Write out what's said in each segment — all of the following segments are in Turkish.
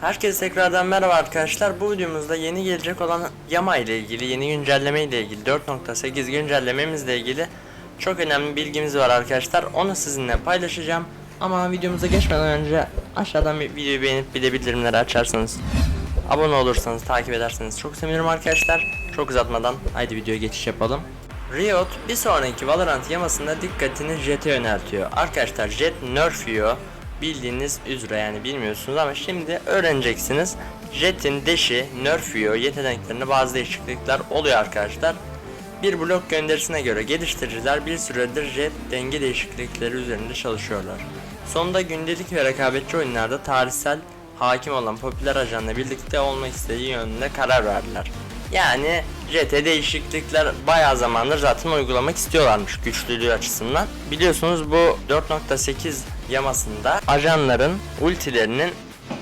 Herkese tekrardan merhaba arkadaşlar. Bu videomuzda yeni gelecek olan Yama ile ilgili, yeni güncelleme ile ilgili 4.8 güncellememizle ilgili çok önemli bilgimiz var arkadaşlar. Onu sizinle paylaşacağım. Ama videomuza geçmeden önce aşağıdan bir videoyu beğenip bir de bildirimleri açarsanız, abone olursanız, takip ederseniz çok sevinirim arkadaşlar. Çok uzatmadan haydi videoya geçiş yapalım. Riot bir sonraki Valorant yamasında dikkatini Jet'e yöneltiyor. Arkadaşlar Jet nerf yiyor. Bildiğiniz üzere yani bilmiyorsunuz ama şimdi öğreneceksiniz. Jet'in deşi nerf yiyor. Yeteneklerinde bazı değişiklikler oluyor arkadaşlar. Bir blok gönderisine göre geliştiriciler bir süredir Jet denge değişiklikleri üzerinde çalışıyorlar. Sonunda gündelik ve rekabetçi oyunlarda tarihsel hakim olan popüler ajanla birlikte olmak istediği yönünde karar verdiler. Yani JT değişiklikler bayağı zamandır zaten uygulamak istiyorlarmış güçlülüğü açısından. Biliyorsunuz bu 4.8 yamasında ajanların ultilerinin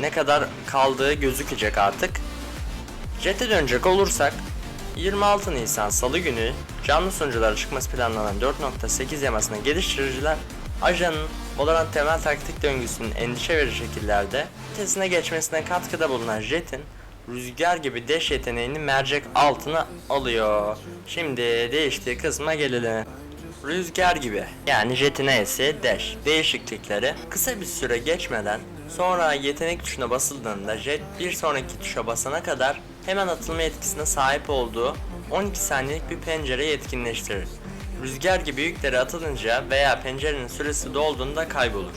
ne kadar kaldığı gözükecek artık. Jet'e dönecek olursak 26 Nisan Salı günü canlı sunuculara çıkması planlanan 4.8 yamasına geliştiriciler ajanın Valorant temel taktik döngüsünün endişe verici şekillerde ötesine geçmesine katkıda bulunan Jet'in rüzgar gibi deş yeteneğini mercek altına alıyor. Şimdi değiştiği kısma gelelim. Rüzgar gibi yani Jet'in E'si dash değişiklikleri kısa bir süre geçmeden sonra yetenek tuşuna basıldığında Jet bir sonraki tuşa basana kadar hemen atılma etkisine sahip olduğu 12 saniyelik bir pencere yetkinleştirir. Rüzgar gibi yükleri atılınca veya pencerenin süresi dolduğunda kaybolur.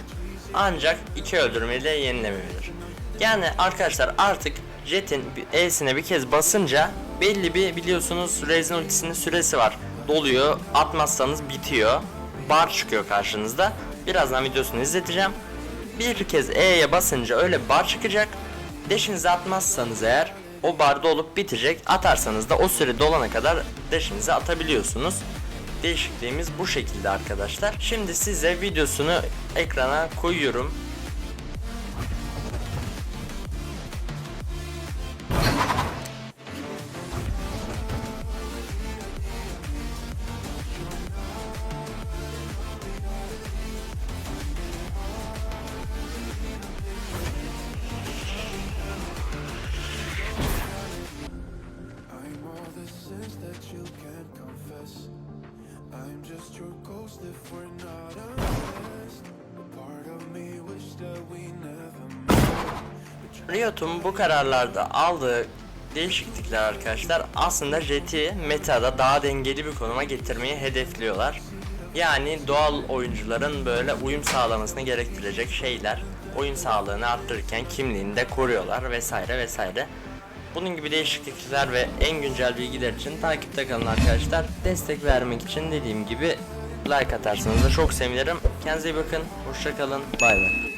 Ancak iki öldürmeyle yenilemebilir. Yani arkadaşlar artık Jet'in E'sine bir kez basınca belli bir biliyorsunuz Raze'in ultisinin süresi var. Doluyor, atmazsanız bitiyor. Bar çıkıyor karşınızda. Birazdan videosunu izleteceğim. Bir kez E'ye basınca öyle bar çıkacak. Deşinizi atmazsanız eğer o barda olup bitecek. Atarsanız da o süre dolana kadar deşinizi atabiliyorsunuz. Değişikliğimiz bu şekilde arkadaşlar. Şimdi size videosunu ekrana koyuyorum. Riot'un bu kararlarda aldığı değişiklikler arkadaşlar aslında Jet'i metada daha dengeli bir konuma getirmeyi hedefliyorlar. Yani doğal oyuncuların böyle uyum sağlamasını gerektirecek şeyler oyun sağlığını arttırırken kimliğini de koruyorlar vesaire vesaire. Bunun gibi değişiklikler ve en güncel bilgiler için takipte kalın arkadaşlar. Destek vermek için dediğim gibi like atarsanız da çok sevinirim. Kendinize iyi bakın. Hoşça kalın. Bay bay.